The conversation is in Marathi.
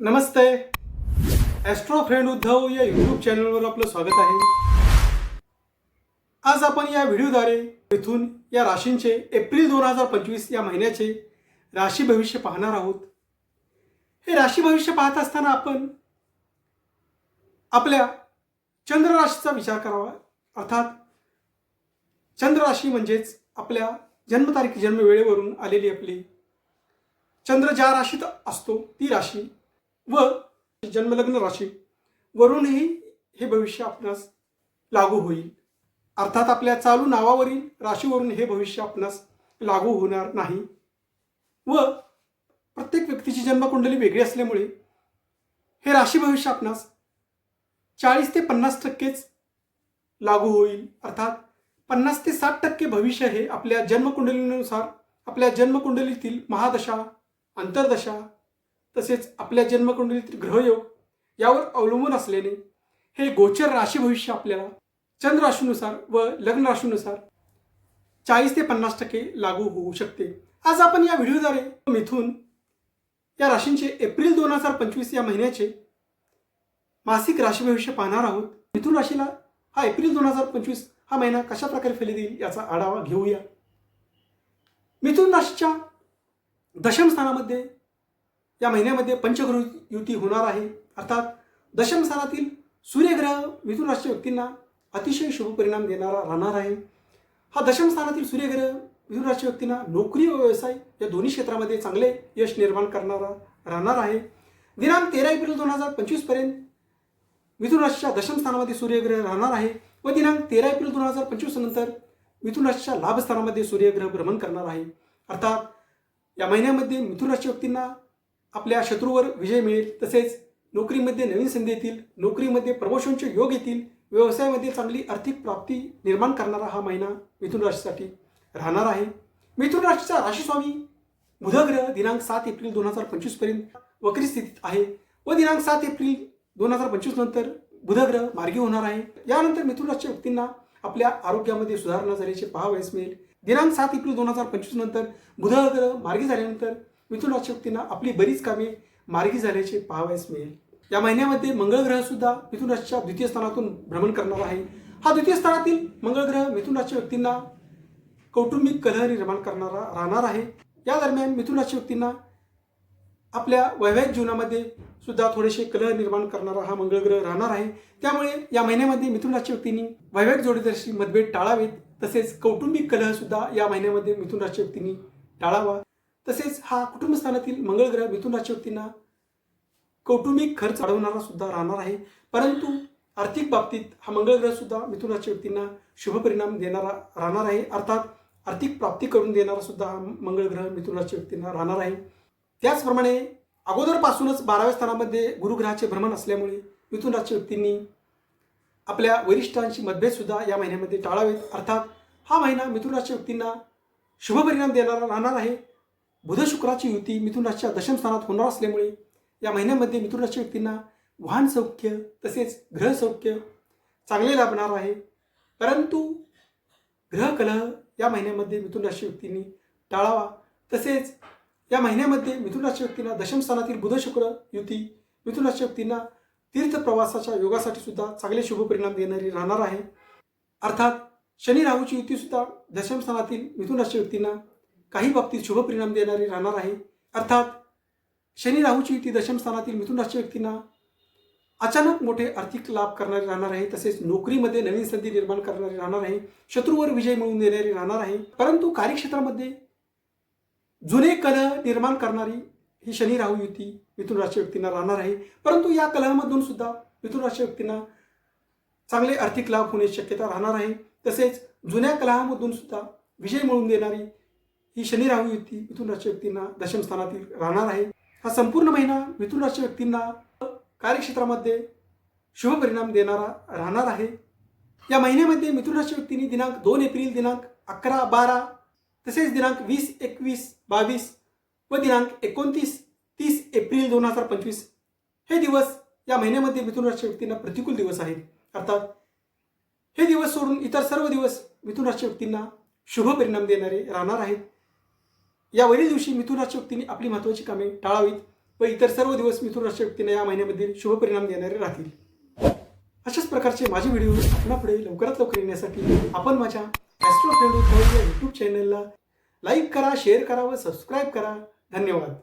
नमस्ते. ॲस्ट्रो फ्रेंड उद्धव या यूट्यूब चॅनलवर आपलं स्वागत आहे. आज आपण या व्हिडिओद्वारे इथून या राशींचे एप्रिल दोन हजार पंचवीस या महिन्याचे राशी भविष्य पाहणार आहोत. हे राशी भविष्य पाहत असताना आपण आपल्या चंद्र राशीचा विचार करावा. अर्थात चंद्र राशी म्हणजेच आपल्या जन्मतारीख जन्मवेळेवरून आलेली आपली चंद्र ज्या राशीत असतो ती राशी व जन्मलग्न राशी. वरूनही हे भविष्य आपणास लागू होईल. अर्थात आपल्या चालू नावावरील राशीवरून हे भविष्य आपणास लागू होणार नाही. व प्रत्येक व्यक्तीची जन्मकुंडली वेगळी असल्यामुळे हे राशी भविष्य आपणास चाळीस ते पन्नास टक्केच लागू होईल. अर्थात पन्नास ते साठ टक्के भविष्य हे आपल्या जन्मकुंडलीनुसार आपल्या जन्मकुंडलीतील महादशा अंतर्दशा तसेच आपल्या जन्मकुंडलीतील ग्रहयोग यावर अवलंबून असल्याने हे गोचर राशी भविष्य आपल्याला चंद्र राशीनुसार व लग्न राशीनुसार चाळीस ते पन्नास टक्के लागू होऊ शकते. आज आपण या व्हिडिओद्वारे मिथून या राशींचे एप्रिल दोन हजार पंचवीस या महिन्याचे मासिक राशी भविष्य पाहणार आहोत. मिथून राशीला हा एप्रिल दोन हजार पंचवीस हा महिना कशा प्रकारे फली देईल याचा आढावा घेऊया. मिथुन राशीच्या दशम स्थानामध्ये या महिन्यामध्ये पंचग्रह युती होणार आहे. अर्थात दशमस्थानातील सूर्यग्रह मिथुन राशीच्या व्यक्तींना अतिशय शुभ परिणाम देणारा राहणार आहे. हा दशमस्थानातील सूर्यग्रह मिथुन राशीच्या व्यक्तींना नोकरी व व्यवसाय या दोन्ही क्षेत्रामध्ये चांगले यश निर्माण करणारा राहणार आहे. दिनांक तेरा एप्रिल दोन हजार पंचवीसपर्यंत मिथुन राशीच्या दशम स्थानामध्ये सूर्यग्रह राहणार आहे व दिनांक तेरा एप्रिल दोन हजार पंचवीस नंतर मिथुन राशीच्या लाभ स्थानामध्ये सूर्यग्रह भ्रमण करणार आहे. अर्थात या महिन्यामध्ये मिथुन राशी व्यक्तींना आपल्या शत्रूवर विजय मिळेल. तसेच नोकरीमध्ये नवीन संधी येतील. नोकरीमध्ये प्रमोशनचे योग येतील. व्यवसायामध्ये चांगली आर्थिक प्राप्ती निर्माण करणारा हा महिना मिथुन राशीसाठी राहणार आहे. मिथुन राशीचा राशीस्वामी बुधग्रह दिनांक सात एप्रिल दोन हजार पंचवीसपर्यंत वक्री स्थितीत आहे व दिनांक सात एप्रिल दोन हजार पंचवीस नंतर बुधग्रह मार्गी होणार आहे. यानंतर मिथुन राशीच्या व्यक्तींना आपल्या आरोग्यामध्ये सुधारणा झाल्याचे पहावयास मिळेल. दिनांक सात एप्रिल दोन हजार पंचवीस नंतर बुधग्रह मार्गी झाल्यानंतर मिथुन आपली बरीच कामे मार्गी झाल्याचे पाहावयास मिळेल. या महिन्यामध्ये मंगळ ग्रह सुद्धा मिथुन राशीच्या द्वितीय स्थानातून भ्रमण करणार आहे. हा द्वितीय स्थानातील मंगळ ग्रह मिथुन व्यक्तींना कौटुंबिक कलह निर्माण करणारा राहणार आहे. या दरम्यान मिथुन राशी व्यक्तींना आपल्या वैवाहिक जीवनामध्ये सुद्धा थोडेसे कलह निर्माण करणारा हा मंगळ ग्रह राहणार आहे. त्यामुळे या महिन्यामध्ये मिथुन राशी व्यक्तींनी वैवाहिक जोडीदारशी मतभेद टाळावेत. तसेच कौटुंबिक कलह सुद्धा या महिन्यामध्ये मिथुन राशी व्यक्तींनी टाळावा. तसेच हा कुटुंबस्थानातील मंगळ ग्रह मिथुन व्यक्तींना कौटुंबिक खर्च वाढवणारा सुद्धा राहणार आहे. परंतु आर्थिक बाबतीत हा मंगळ ग्रह सुद्धा मिथुन राशी व्यक्तींना शुभ परिणाम देणारा राहणार आहे. अर्थात आर्थिक प्राप्ती करून देणारा सुद्धा हा मंगळ ग्रह मिथुन राशी व्यक्तींना राहणार आहे. त्याचप्रमाणे अगोदरपासूनच बाराव्या स्थानामध्ये गुरुग्रहाचे भ्रमण असल्यामुळे मिथुन राशी व्यक्तींनी आपल्या वरिष्ठांशी मतभेदसुद्धा या महिन्यामध्ये टाळावेत. अर्थात हा महिना मिथुन राशी व्यक्तींना शुभ परिणाम देणारा राहणार आहे. बुध शुक्राची युती मिथुन राशीच्या दशम स्थानात होणार असल्यामुळे या महिन्यामध्ये मिथुन राशी व्यक्तींना वाहन सौख्य तसेच ग्रह सौख्य चांगले लाभणार आहे. परंतु ग्रह कलह या महिन्यामध्ये मिथुन राशी व्यक्तींनी टाळावा. तसेच या महिन्यामध्ये मिथुन राशी व्यक्तींना दशम स्थानातील बुध शुक्र युती मिथुन राशी व्यक्तींना तीर्थप्रवासाच्या योगासाठी सुद्धा चांगले शुभ परिणाम देणारी राहणार आहे. अर्थात शनी राहूची युती सुद्धा दशम स्थानातील मिथुन राशी व्यक्तींना काही बाबतीत शुभ परिणाम देणारी राहणार आहे. अर्थात शनी राहूची ती दशमस्थानातील मिथुन राशी व्यक्तींना अचानक मोठे आर्थिक लाभ करणारे राहणार आहे. तसेच नोकरीमध्ये नवीन संधी निर्माण करणारी राहणार आहे. शत्रूवर विजय मिळवून देणारी राहणार आहे. परंतु कार्यक्षेत्रामध्ये जुने कलह निर्माण करणारी ही शनी राहू युती मिथुन राशी व्यक्तींना राहणार आहे. परंतु या कलहामधून सुद्धा मिथुन राशी व्यक्तींना चांगले आर्थिक लाभ होण्याची शक्यता राहणार आहे. तसेच जुन्या कलहामधून सुद्धा विजय मिळवून देणारी ही शनी राहू युती मिथुन राशी व्यक्तींना दशम स्थानातील राहणार आहे. हा संपूर्ण महिना मिथुन राशी व्यक्तींना कार्यक्षेत्रामध्ये शुभ परिणाम देणारा राहणार आहे. या महिन्यामध्ये मिथुन राशी व्यक्तींनी दिनांक दोन एप्रिल दिनांक अकरा बारा तसेच दिनांक वीस एकवीस बावीस व दिनांक एकोणतीस तीस एप्रिल दोन हजार पंचवीस हे दिवस या महिन्यामध्ये मिथुन राशी व्यक्तींना प्रतिकूल दिवस आहेत. अर्थात हे दिवस सोडून इतर सर्व दिवस मिथुन राशी व्यक्तींना शुभ परिणाम देणारे राहणार आहेत. या वरील दिवशी मिथुन राशी व्यक्तीने आपली महत्त्वाची कामे टाळावीत व इतर सर्व दिवस मिथुन राशी व्यक्तींना या महिन्यामधील शुभ परिणाम देणारे राहतील. अशाच प्रकारचे माझे व्हिडिओ आपणापुढे लवकरात लवकर येण्यासाठी आपण माझ्या ॲस्ट्रो फ्रेंड या यूट्यूब चॅनलला लाईक करा शेअर करा व सबस्क्राईब करा. धन्यवाद.